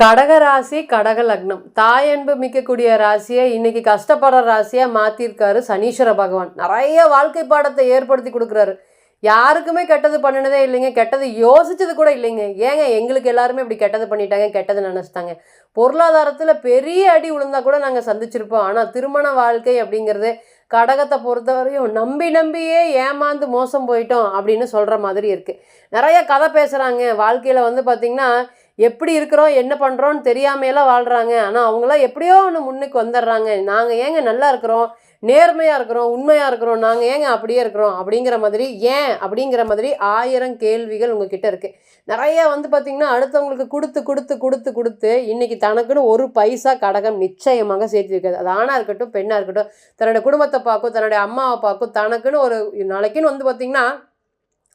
கடக ராசி கடக லக்னம். தாய் அன்பு மிக்கக்கூடிய ராசியை இன்னைக்கு கஷ்டப்படுற ராசியாக மாற்றிருக்காரு சனீஸ்வர பகவான். நிறைய வாழ்க்கை பாடத்தை ஏற்படுத்தி கொடுக்குறாரு. யாருக்குமே கெட்டது பண்ணினதே இல்லைங்க. கெட்டது யோசிச்சது கூட இல்லைங்க. ஏங்க எங்களுக்கு எல்லாருமே இப்படி கெட்டது பண்ணிட்டாங்க கெட்டது நினச்சிட்டாங்க. பொருளாதாரத்தில் பெரிய அடி விழுந்தா கூட நாங்கள் சந்திச்சிருப்போம். ஆனால் திருமண வாழ்க்கை அப்படிங்கிறது கடகத்தை பொறுத்தவரையும் நம்பி நம்பியே ஏமாந்து மோசம் போயிட்டோம் அப்படின்னு சொல்கிற மாதிரி இருக்குது நிறைய கதை பேசுகிறாங்க வாழ்க்கையில் வந்து பார்த்திங்கன்னா எப்படி இருக்கிறோம் என்ன பண்ணுறோன்னு தெரியாமையெல்லாம் வாழ்கிறாங்க ஆனால் அவங்களாம் எப்படியோ ஒன்று முன்னுக்கு வந்துடுறாங்க. நாங்கள் ஏங்க நல்லா இருக்கிறோம் நேர்மையாக இருக்கிறோம் உண்மையாக இருக்கிறோம் நாங்கள் ஏங்க அப்படியே இருக்கிறோம் அப்படிங்கிற மாதிரி ஏன் அப்படிங்கிற மாதிரி ஆயிரம் கேள்விகள் உங்ககிட்ட இருக்குது நிறைய வந்து பார்த்திங்கன்னா அடுத்தவங்களுக்கு கொடுத்து கொடுத்து கொடுத்து கொடுத்து இன்றைக்கி தனக்குன்னு ஒரு பைசா கடகம் நிச்சயமாக சேர்த்து வைக்காது. அது ஆணாக இருக்கட்டும் பெண்ணாக இருக்கட்டும் தன்னோட குடும்பத்தை பார்க்கும் தன்னுடைய அம்மாவை பார்க்கும் தனக்குன்னு ஒரு நாளைக்குன்னு வந்து பார்த்திங்கன்னா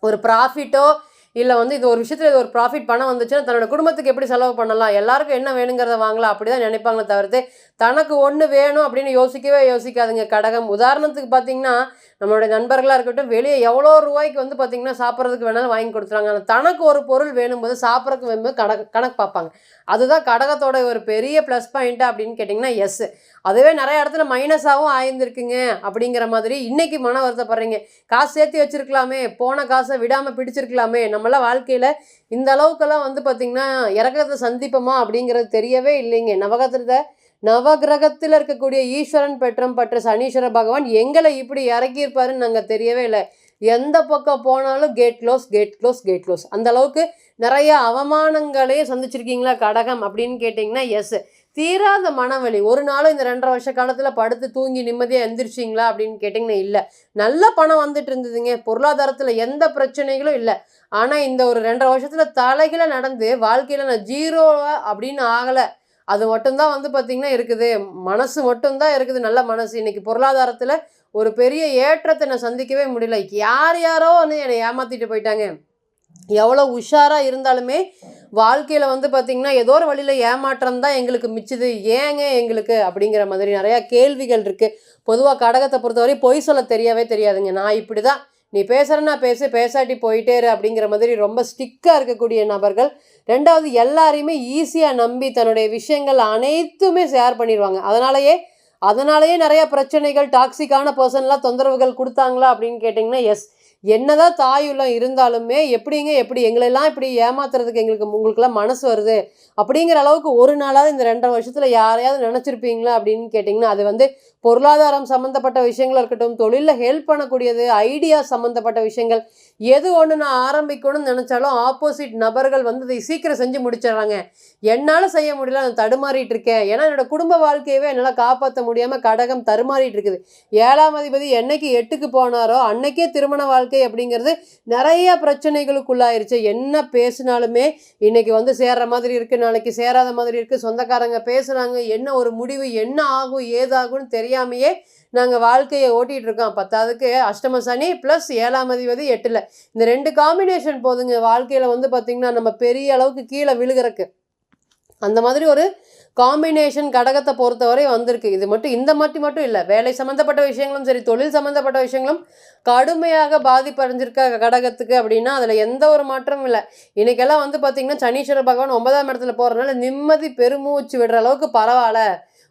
ஒரு ப்ராஃபிட்டோ இல்லை வந்து இது ஒரு விஷயத்தில் இது ஒரு ப்ராஃபிட் பணம் வந்துச்சுன்னா தன்னோட குடும்பத்துக்கு எப்படி செலவு பண்ணலாம்? எல்லாருக்கும் என்ன வேணுங்கிறத வாங்கலாம். அப்படி தான் நினைப்பாங்களே தவிர்த்து தனக்கு ஒன்று வேணும் அப்படின்னு யோசிக்கவே யோசிக்காதுங்க. கடகம். உதாரணத்துக்கு பார்த்தீங்கன்னா நம்மளுடைய நண்பர்களாக இருக்கட்டும் வெளியே எவ்வளோ ரூபாய்க்கு வந்து பார்த்திங்கன்னா சாப்பிட்றதுக்கு வேணாலும் வாங்கி கொடுத்துறாங்க ஆனால் தனக்கு ஒரு பொருள் வேணும்போது சாப்பிட்றதுக்கு வேணும்போது கணக்கு கணக்கு பார்ப்பாங்க. அதுதான் கடகத்தோட ஒரு பெரிய ப்ளஸ் பாயிண்ட்டு அப்படின்னு கேட்டிங்கன்னா எஸ் அதுவே நிறைய இடத்துல மைனஸாகவும் ஆயிருந்திருக்குங்க அப்படிங்கிற மாதிரி இன்றைக்கி மன வருத்தப்படுறீங்க. காசு சேர்த்து வச்சுருக்கலாமே. போன காசை விடாமல் பிடிச்சிருக்கலாமே. நம்ம நம்மளாம் வாழ்க்கையில் இந்த அளவுக்கெல்லாம் வந்து பார்த்திங்கன்னா இறக்கத்தை சந்திப்போமா அப்படிங்கிறது தெரியவே இல்லைங்க. நவகத்திரத்தை நவகிரகத்தில் இருக்கக்கூடிய ஈஸ்வரன் பெற்றம் பற்ற சனீஸ்வர பகவான் எங்களை இப்படி இறக்கியிருப்பாருன்னு நாங்கள் தெரியவே இல்லை. எந்த பக்கம் போனாலும் gate close gate close gate close அந்த அளவுக்கு நிறைய அவமானங்களையும் சந்திச்சிருக்கீங்களா கடகம் அப்படின்னு கேட்டிங்கன்னா எஸ் தீராத மனவலி. ஒரு நாளும் இந்த ரெண்டரை வருஷ காலத்தில் படுத்து தூங்கி நிம்மதியாக எந்திரிச்சிங்களா அப்படின்னு கேட்டிங்கன்னா இல்லை. நல்ல பணம் வந்துட்டு இருந்ததுங்க. பொருளாதாரத்தில் எந்த பிரச்சனைகளும் இல்லை. ஆனால் இந்த ஒரு ரெண்டரை வருஷத்தில் தலைகளை நடந்து வாழ்க்கையில் நான் ஜீரோவா அப்படின்னு ஆகலை. அது மட்டும்தான் வந்து பார்த்திங்கன்னா இருக்குது. மனசு மட்டும்தான் இருக்குது. நல்ல மனசு. இன்னைக்கு பொருளாதாரத்தில் ஒரு பெரிய ஏற்றத்தை நான் சந்திக்கவே முடியல. யார் யாரோ வந்து என்னை ஏமாற்றிட்டு போயிட்டாங்க. எவ்வளோ உஷாராக இருந்தாலுமே வாழ்க்கையில் வந்து பார்த்திங்கன்னா ஏதோ ஒரு வழியில் ஏமாற்றம் தான் எங்களுக்கு மிச்சது. ஏங்க எங்களுக்கு? அப்படிங்கிற மாதிரி நிறையா கேள்விகள் இருக்குது பொதுவாக கடகத்தை பொறுத்தவரை பொய் சொல்ல தெரியவே தெரியாதுங்க. நான் இப்படி தான் நீ பேசுகிறன்னா பேசு பேசாட்டி போயிட்டே இரு அப்படிங்கிற மாதிரி ரொம்ப ஸ்டிக்காக இருக்கக்கூடிய நபர்கள். ரெண்டாவது எல்லாரையுமே ஈஸியாக நம்பி தன்னுடைய விஷயங்கள் அனைத்துமே ஷேர் பண்ணிடுவாங்க அதனாலயே அதனாலேயே நிறையா பிரச்சனைகள் டாக்ஸிக்கான பர்சன்லாம் தொந்தரவுகள் கொடுத்தாங்களா அப்படின்னு கேட்டிங்கன்னா எஸ் என்னதான் தாயுள்ளம் இருந்தாலுமே எப்படிங்க எப்படி எங்களெல்லாம் இப்படி ஏமாத்துறதுக்கு எங்களுக்கு உங்களுக்குலாம் மனசு வருது? அப்படிங்கிற அளவுக்கு ஒரு நாளாவது இந்த ரெண்டரை வருஷத்தில் யாரையாவது நினச்சிருப்பீங்களா அப்படின்னு கேட்டிங்கன்னா அது வந்து பொருளாதாரம் சம்மந்தப்பட்ட விஷயங்களாக இருக்கட்டும் தொழிலில் ஹெல்ப் பண்ணக்கூடியது ஐடியா சம்மந்தப்பட்ட விஷயங்கள் எது ஒன்று நான் ஆரம்பிக்கணும்னு நினச்சாலும் ஆப்போசிட் நபர்கள் வந்து இதை சீக்கிரம் செஞ்சு முடிச்சிடுறாங்க. என்னால் செய்ய முடியல நான் தடுமாறிட்டு இருக்கேன். ஏன்னா என்னோடய குடும்ப வாழ்க்கையவே என்னால் காப்பாற்ற முடியாமல் கடகம் தருமாறிட்டு இருக்குது. ஏழாம் அதிபதி என்னைக்கு எட்டுக்கு போனாரோ அன்னைக்கே திருமண வாழ்க்கை வாழ்க்கை அப்படிங்கிறது நிறைய பிரச்சனைகளுக்குள்ளாயிருச்சு. என்ன பேசினாலுமே இன்னைக்கு வந்து சேர்ற மாதிரி இருக்குது நாளைக்கு சேராத மாதிரி இருக்குது சொந்தக்காரங்க பேசுகிறாங்க என்ன ஒரு முடிவு என்ன ஆகும் ஏதாகும்னு தெரியாமையே நாங்கள் வாழ்க்கையை ஓட்டிகிட்டு இருக்கோம். பத்தாவதுக்கு அஷ்டம சனி ப்ளஸ் ஏழாம் அதிபதி எட்டில். இந்த ரெண்டு காம்பினேஷன் போதுங்க. வாழ்க்கையில் வந்து பார்த்திங்கன்னா நம்ம பெரிய அளவுக்கு கீழே விழுகிறக்கு. அந்த மாதிரி ஒரு காம்பினேஷன் கடகத்தை பொறுத்தவரை வந்திருக்கு. இது மட்டும் இந்த மாதிரி மட்டும் இல்லை வேலை சம்மந்தப்பட்ட விஷயங்களும் சரி தொழில் சம்மந்தப்பட்ட விஷயங்களும் கடுமையாக பாதிப்படைஞ்சிருக்க கடகத்துக்கு அப்படின்னா அதில் எந்த ஒரு மாற்றமும் இல்லை. இன்றைக்கெல்லாம் வந்து பார்த்திங்கன்னா சனீஸ்வர பகவான் ஒன்பதாம் இடத்துல போகிறதுனால நிம்மதி பெருமூச்சு விடுற அளவுக்கு பரவாயில்ல.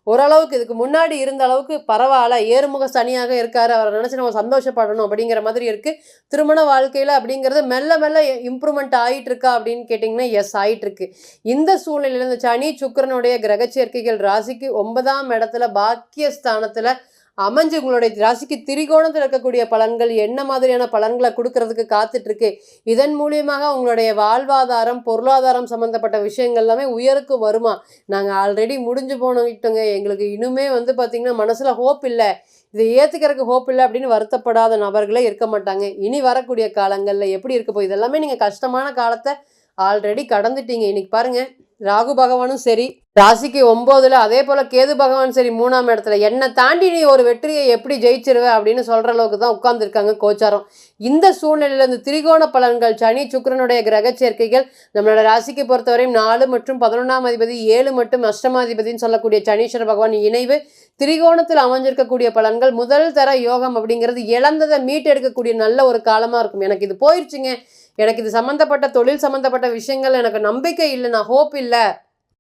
ஓரளவுக்கு இதுக்கு முன்னாடி இருந்த அளவுக்கு பரவாயில்ல. ஏறுமுக சனியாக இருக்கார். அவரை நினச்சி நம்ம சந்தோஷப்படணும் அப்படிங்கிற மாதிரி இருக்குது திருமண வாழ்க்கையில் அப்படிங்கிறது மெல்ல மெல்ல இம்ப்ரூவ்மெண்ட் ஆகிட்டு இருக்கா அப்படின்னு கேட்டிங்கன்னா எஸ் ஆகிட்டு இருக்கு இந்த சூழ்நிலையில் இந்த சனி சுக்கரனுடைய கிரக சேர்க்கைகள் ராசிக்கு ஒன்பதாம் இடத்துல பாக்கியஸ்தானத்தில் அமைஞ்சு உங்களுடைய ராசிக்கு திரிகோணத்தில் இருக்கக்கூடிய பலன்கள் என்ன மாதிரியான பலன்களை கொடுக்கறதுக்கு காத்துட்ருக்கு. இதன் மூலியமாக உங்களுடைய வாழ்வாதாரம் பொருளாதாரம் சம்மந்தப்பட்ட விஷயங்கள் எல்லாமே உயருக்கு வருமா? நாங்கள் ஆல்ரெடி முடிஞ்சு போனோங்கிட்டோங்க எங்களுக்கு இன்னுமே வந்து பார்த்திங்கன்னா மனசில் ஹோப் இல்லை. இதை ஏற்றுக்கிறதுக்கு ஹோப் இல்லை அப்படின்னு வருத்தப்படாத நபர்களே இருக்க மாட்டாங்க. இனி வரக்கூடிய காலங்களில் எப்படி இருக்க போகுது? இதெல்லாமே நீங்கள் கஷ்டமான காலத்தை ஆல்ரெடி கடந்துட்டீங்க. இன்னைக்கு பாருங்கள் ராகு பகவானும் சரி ராசிக்கு ஒம்போதுல அதே போல் கேது பகவான் சரி மூணாம் இடத்துல. என்னை தாண்டி நீ ஒரு வெற்றியை எப்படி ஜெயிச்சிருவ அப்படின்னு சொல்கிற அளவுக்கு தான் உட்காந்துருக்காங்க கோச்சாரம். இந்த சூழ்நிலையில் இந்த திரிகோண பலன்கள் சனி சுக்கரனுடைய கிரக சேர்க்கைகள் நம்மளோட ராசிக்கு பொறுத்தவரையும் நாலு மற்றும் பதினொன்றாம் அதிபதி ஏழு மற்றும் அஷ்டமாதிபதினு சொல்லக்கூடிய சனீஸ்வர பகவான் இணைவு திரிகோணத்தில் அமைஞ்சிருக்கக்கூடிய பலன்கள் முதல் தர யோகம் அப்படிங்கிறது இழந்ததை மீட்டெடுக்கக்கூடிய நல்ல ஒரு காலமாக இருக்கும். எனக்கு இது போயிடுச்சுங்க எனக்கு இது சம்மந்தப்பட்ட தொழில் சம்மந்தப்பட்ட விஷயங்கள் எனக்கு நம்பிக்கை இல்லை நான் ஹோப் இல்லை.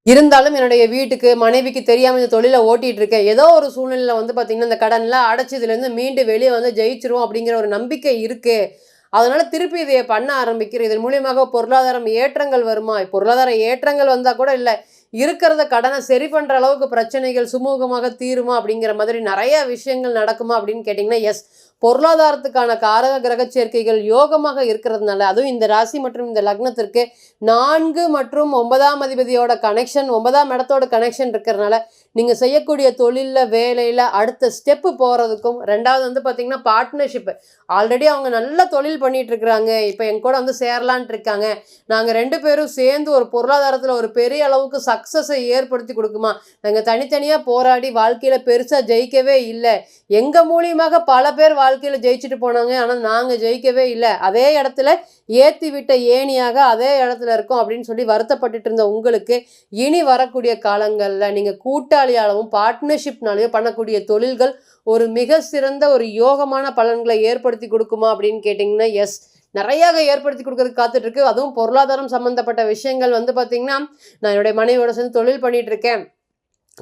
இருந்தாலும் என்னுடைய வீட்டுக்கு மனைவிக்கு தெரியாமல் இந்த தொழிலை ஓட்டிகிட்டு இருக்கேன். ஏதோ ஒரு சூழ்நிலையில் வந்து பார்த்திங்கன்னா இந்த கடன்லாம் அடைச்சதுலேருந்து மீண்டு வெளியே வந்து ஜெயிச்சிருவோம் அப்படிங்கிற ஒரு நம்பிக்கை இருக்குது அதனால் திருப்பி இதை பண்ண ஆரம்பிக்கிறேன். இதன் மூலியமாக பொருளாதாரம் ஏற்றங்கள் வருமா? பொருளாதார ஏற்றங்கள் வந்தால் கூட இல்லை. இருக்கிறத கடனை சரி பண்ணுற அளவுக்கு பிரச்சனைகள் சுமூகமாக தீருமா அப்படிங்கிற மாதிரி நிறைய விஷயங்கள் நடக்குமா அப்படின்னு கேட்டிங்கன்னா எஸ் பொருளாதாரத்துக்கான காரக கிரக சேர்க்கைகள் யோகமாக இருக்கிறதுனால அதுவும் இந்த ராசி மற்றும் இந்த லக்னத்திற்கு நான்கு மற்றும் ஒன்பதாம் அதிபதியோட கனெக்ஷன் ஒன்பதாம் இடத்தோட கனெக்ஷன் இருக்கிறதுனால நீங்கள் செய்யக்கூடிய தொழிலில் வேலையில் அடுத்த ஸ்டெப்பு போகிறதுக்கும் ரெண்டாவது வந்து பார்த்திங்கன்னா பார்ட்னர்ஷிப்பு ஆல்ரெடி அவங்க நல்ல தொழில் பண்ணிகிட்ருக்குறாங்க இப்போ என் கூட வந்து சேரலான்ட்டு இருக்காங்க. நாங்கள் ரெண்டு பேரும் சேர்ந்து ஒரு பொருளாதாரத்தில் ஒரு பெரிய அளவுக்கு சக்ஸஸை ஏற்படுத்தி கொடுக்குமா? நாங்கள் தனித்தனியாக போராடி வாழ்க்கையில் பெருசாக ஜெயிக்கவே இல்லை. எங்கள் மூலியமாக பல பேர் வாழ்க்கையில் ஜெயிச்சுட்டு போனாங்க. ஆனால் நாங்கள் ஜெயிக்கவே இல்லை. அதே இடத்துல ஏற்றி விட்ட ஏணியாக அதே இடத்துல இருக்கோம் அப்படின்னு சொல்லி வருத்தப்பட்டுட்டு இருந்த உங்களுக்கு இனி வரக்கூடிய காலங்களில் நீங்கள் கூட்டாளியாகவும் பார்ட்னர்ஷிப்னாலேயும் பண்ணக்கூடிய தொழில்கள் ஒரு மிக சிறந்த ஒரு யோகமான பலன்களை ஏற்படுத்தி கொடுக்குமா அப்படின்னு கேட்டிங்கன்னா எஸ் நிறையாக ஏற்படுத்தி கொடுக்கறதுக்கு காத்துட்ருக்கு. அதுவும் பொருளாதாரம் சம்மந்தப்பட்ட விஷயங்கள் வந்து பார்த்திங்கன்னா நான் என்னுடைய மனைவியோட சேர்ந்து தொழில் பண்ணிகிட்ருக்கேன் இருக்கேன்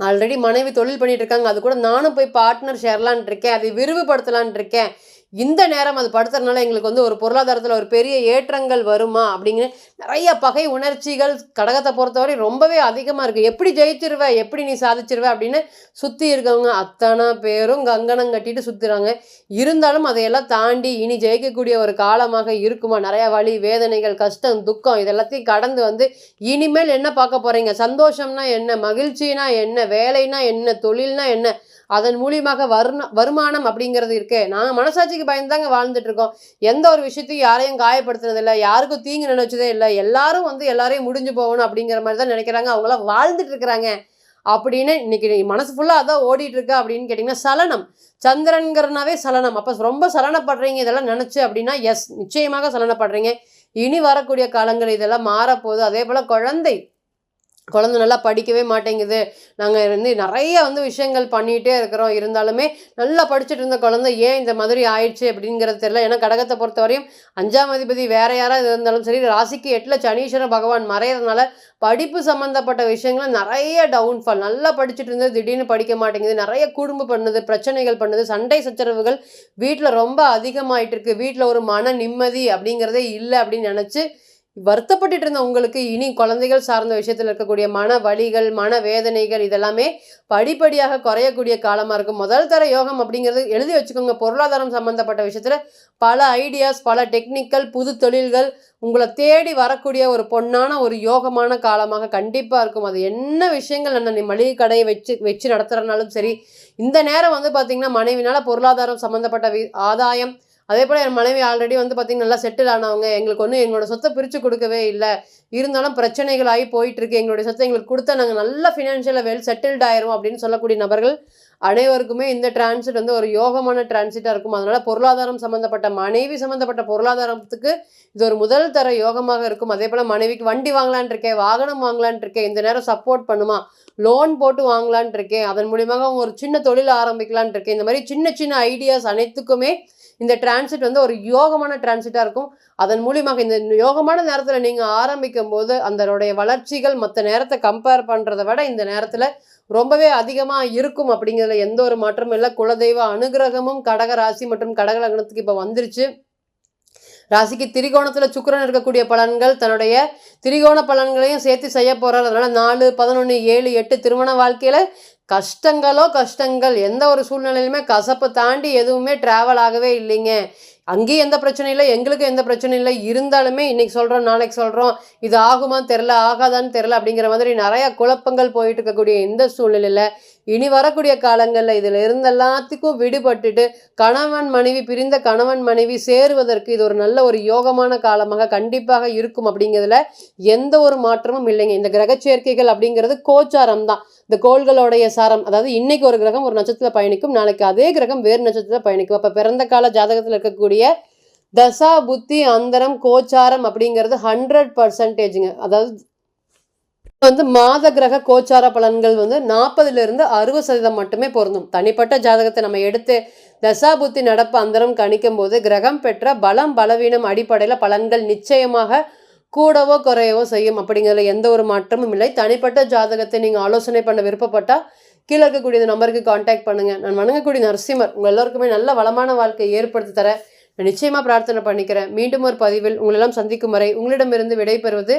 ஆல்ரெடி மனைவி தொழில் பண்ணிட்டு இருக்காங்க அது கூட நானும் போய் பார்ட்னர் சேரலான் இருக்கேன் அதை விரிவுபடுத்தலான் இருக்கேன் இந்த நேரம் அது படுத்துறதுனால எங்களுக்கு வந்து ஒரு பொருளாதாரத்தில் ஒரு பெரிய ஏற்றங்கள் வருமா அப்படிங்கிற நிறைய பகை உணர்ச்சிகள் கடகத்தை பொறுத்தவரை ரொம்பவே அதிகமாக இருக்குது எப்படி ஜெயிச்சிருவ? எப்படி நீ சாதிச்சிருவ? அப்படின்னு சுற்றி இருக்கவங்க அத்தனை பேரும் கங்கணம் கட்டிட்டு சுற்றுறாங்க இருந்தாலும் அதையெல்லாம் தாண்டி இனி ஜெயிக்கக்கூடிய ஒரு காலமாக இருக்குமா? நிறையா வழி வேதனைகள் கஷ்டம் துக்கம் இதெல்லாத்தையும் கடந்து வந்து இனிமேல் என்ன பார்க்க போகிறீங்க சந்தோஷம்னா என்ன? மகிழ்ச்சினா என்ன? வேலைனா என்ன? தொழில்னா என்ன? அதன் மூலியமாக வருண வருமானம் அப்படிங்கிறது இருக்கே. நாங்கள் மனசாட்சிக்கு பயந்தாங்க வாழ்ந்துட்டு இருக்கோம் எந்த ஒரு விஷயத்தையும் யாரையும் காயப்படுத்துனதில்லை யாருக்கும் தீங்கு நினைச்சதே இல்லை. எல்லாரும் வந்து எல்லாரையும் முடிஞ்சு போகணும் அப்படிங்கிற மாதிரி தான் நினைக்கிறாங்க. அவங்களாம் வாழ்ந்துட்டு இருக்கிறாங்க அப்படின்னு இன்னைக்கு மனசு ஃபுல்லாக அதான் ஓடிட்டு இருக்கா அப்படின்னு கேட்டிங்கன்னா சலனம். சந்திரன்கிறனாவே சலனம். அப்போ ரொம்ப சலனப்படுறீங்க இதெல்லாம் நினச்சி அப்படின்னா எஸ் நிச்சயமாக சலனப்படுறீங்க. இனி வரக்கூடிய காலங்கள் இதெல்லாம் மாறப்போகுது. அதே போல் குழந்தை. குழந்தை நல்லா படிக்கவே மாட்டேங்குது. நாங்கள் வந்து நிறைய வந்து விஷயங்கள் பண்ணிகிட்டே இருக்கிறோம். இருந்தாலுமே நல்லா படிச்சுட்டு இருந்த குழந்தை ஏன் இந்த மாதிரி ஆயிடுச்சு அப்படிங்கிறது தெரியல. ஏன்னா கடகத்தை பொறுத்தவரையும் அஞ்சாம் அதிபதி வேற யாராவது இருந்தாலும் சரி ராசிக்கு எட்டில் சனீஸ்வர பகவான் மறையிறதுனால படிப்பு சம்மந்தப்பட்ட விஷயங்கள நிறைய டவுன்ஃபால் நல்லா படிச்சுட்டு இருந்தது திடீர்னு படிக்க மாட்டேங்குது. நிறைய குடும்பம் பண்ணுது பிரச்சனைகள் பண்ணுது சண்டை சச்சரவுகள் வீட்டில் ரொம்ப அதிகமாயிட்டு இருக்கு. வீட்டில் ஒரு மன நிம்மதி அப்படிங்கிறதே இல்லை அப்படின்னு நினச்சி வருத்தப்பட்டு இருந்த உங்களுக்கு இனி குழந்தைகள் சார்ந்த விஷயத்தில் இருக்கக்கூடிய மன வலிகள் மன வேதனைகள் இதெல்லாமே படிப்படியாக குறையக்கூடிய காலமாக இருக்கும். முதல் தர யோகம் அப்படிங்கிறது எழுதி வச்சுக்கோங்க. பொருளாதாரம் சம்மந்தப்பட்ட விஷயத்தில் பல ஐடியாஸ் பல டெக்னிக்கல் புது தொழில்கள் உங்களை தேடி வரக்கூடிய ஒரு பொன்னான ஒரு யோகமான காலமாக கண்டிப்பாக இருக்கும். அது என்ன விஷயங்கள் நான் நீ மளிகை கடையை வச்சு வச்சு நடத்துகிறனாலும் சரி இந்த நேரம் வந்து பார்த்திங்கன்னா மனைவினால் பொருளாதாரம் சம்மந்தப்பட்ட வி ஆதாயம் அதே போல் என் மனைவி ஆல்ரெடி வந்து பார்த்திங்கன்னா நல்லா செட்டில் ஆனவங்க. எங்களுக்கு ஒன்றும் எங்களோட சொத்தை பிரித்து கொடுக்கவே இல்லை. இருந்தாலும் பிரச்சனைகள் ஆகி போயிட்டுருக்கு. எங்களுடைய சொத்தை எங்களுக்கு கொடுத்தா நாங்கள் நல்ல ஃபினான்ஷியலாக வெல் செட்டில்ட் ஆயிரும் அப்படின்னு சொல்லக்கூடிய நபர்கள் அனைவருக்குமே இந்த டிரான்சிட் வந்து ஒரு யோகமான டிரான்சிட்டாக இருக்கும். அதனால் பொருளாதாரம் சம்மந்தப்பட்ட மனைவி சம்மந்தப்பட்ட பொருளாதாரத்துக்கு இது ஒரு முதல் தர யோகமாக இருக்கும். அதே போல் மனைவிக்கு வண்டி வாங்கலான் இருக்கேன் வாகனம் வாங்கலான் இருக்கேன் இந்த நேரம் சப்போர்ட் பண்ணுமா லோன் போட்டு வாங்கலான் இருக்கேன் அதன் மூலியமாக அவங்க ஒரு சின்ன தொழில் ஆரம்பிக்கலான் இருக்கேன். இந்த மாதிரி சின்ன சின்ன ஐடியாஸ் அனைத்துக்குமே இந்த டிரான்சிட் வந்து ஒரு யோகமான டிரான்சிட்டாக இருக்கும். அதன் மூலியமாக இந்த யோகமான நேரத்தில் நீங்கள் ஆரம்பிக்கும் போது அதனுடைய வளர்ச்சிகள் மற்ற நேரத்தை கம்பேர் பண்ணுறதை விட இந்த நேரத்தில் ரொம்பவே அதிகமாக இருக்கும் அப்படிங்கிறதுல எந்த ஒரு மாற்றமும் இல்லை. குலதெய்வ அனுகிரகமும் கடக ராசி மற்றும் கடக லக்னத்துக்கு இப்போ வந்துருச்சு. ராசிக்கு திரிகோணத்தில் சுக்கரன் இருக்கக்கூடிய பலன்கள் தன்னுடைய திரிகோண பலன்களையும் சேர்த்து செய்ய போகிறார் அதனால் நாலு பதினொன்று ஏழு எட்டு திருமண வாழ்க்கையில் கஷ்டங்களோ கஷ்டங்கள் எந்த ஒரு சூழ்நிலையிலுமே கசப்பை தாண்டி எதுவுமே ட்ராவல் ஆகவே இல்லைங்க. அங்கேயும் எந்த பிரச்சனையும் இல்லை எங்களுக்கும் எந்த பிரச்சனையும் இல்லை. இருந்தாலுமே இன்னைக்கு சொல்கிறோம் நாளைக்கு சொல்கிறோம் இது ஆகுமான்னு தெரில ஆகாதான்னு தெரில அப்படிங்கிற மாதிரி நிறைய குழப்பங்கள் போயிட்டு இருக்கக்கூடிய இந்த சூழ்நிலையில் இனி வரக்கூடிய காலங்களில் இதில் இருந்த எல்லாத்துக்கும் விடுபட்டுட்டு கணவன் மனைவி பிரிந்த கணவன் மனைவி சேருவதற்கு இது ஒரு நல்ல ஒரு யோகமான காலமாக கண்டிப்பாக இருக்கும் அப்படிங்கிறதுல எந்த ஒரு மாற்றமும் இல்லைங்க. இந்த கிரக சேர்க்கைகள் அப்படிங்கிறது கோச்சாரம் தான். இந்த கோள்களுடைய சாரம் அதாவது இன்னைக்கு ஒரு கிரகம் ஒரு நட்சத்திரத்தில் பயணிக்கும் நாளைக்கு அதே கிரகம் வேறு நட்சத்திரத்தில் பயணிக்கும். அப்போ பிறந்த கால ஜாதகத்தில் இருக்கக்கூடிய தசா புத்தி அந்தரம் கோச்சாரம் அப்படிங்கிறது ஹண்ட்ரட் பர்சன்டேஜுங்க அதாவது வந்து மாத கிரக கோச்சார பலன்கள் வந்து நாற்பதுல இருந்து அறுபது சதவீதம் மட்டுமே பொருந்தும். தனிப்பட்ட ஜாதகத்தை நம்ம எடுத்து தசாபுத்தி நடப்பு அந்தரம் கணிக்கும் போது கிரகம் பெற்ற பலம் பலவீனம் அடிப்படையில் பலன்கள் நிச்சயமாக கூடவோ குறையவோ செய்யும். அப்படிங்கிறதுல எந்த ஒரு மாற்றமும் இல்லை. தனிப்பட்ட ஜாதகத்தை நீங்கள் ஆலோசனை பண்ண விருப்பப்பட்டால் கீழே இருக்கக்கூடிய இந்த நம்பருக்கு காண்டாக்ட் பண்ணுங்கள் நான் வணங்கக்கூடிய நரசிம்மர் உங்கள் எல்லோருக்குமே நல்ல வளமான வாழ்க்கையை ஏற்படுத்தி தர நான் நிச்சயமாக பிரார்த்தனை பண்ணிக்கிறேன். மீண்டும் ஒரு பதிவில் உங்களெல்லாம் சந்திக்கும் வரை உங்களிடமிருந்து விடைபெறுவது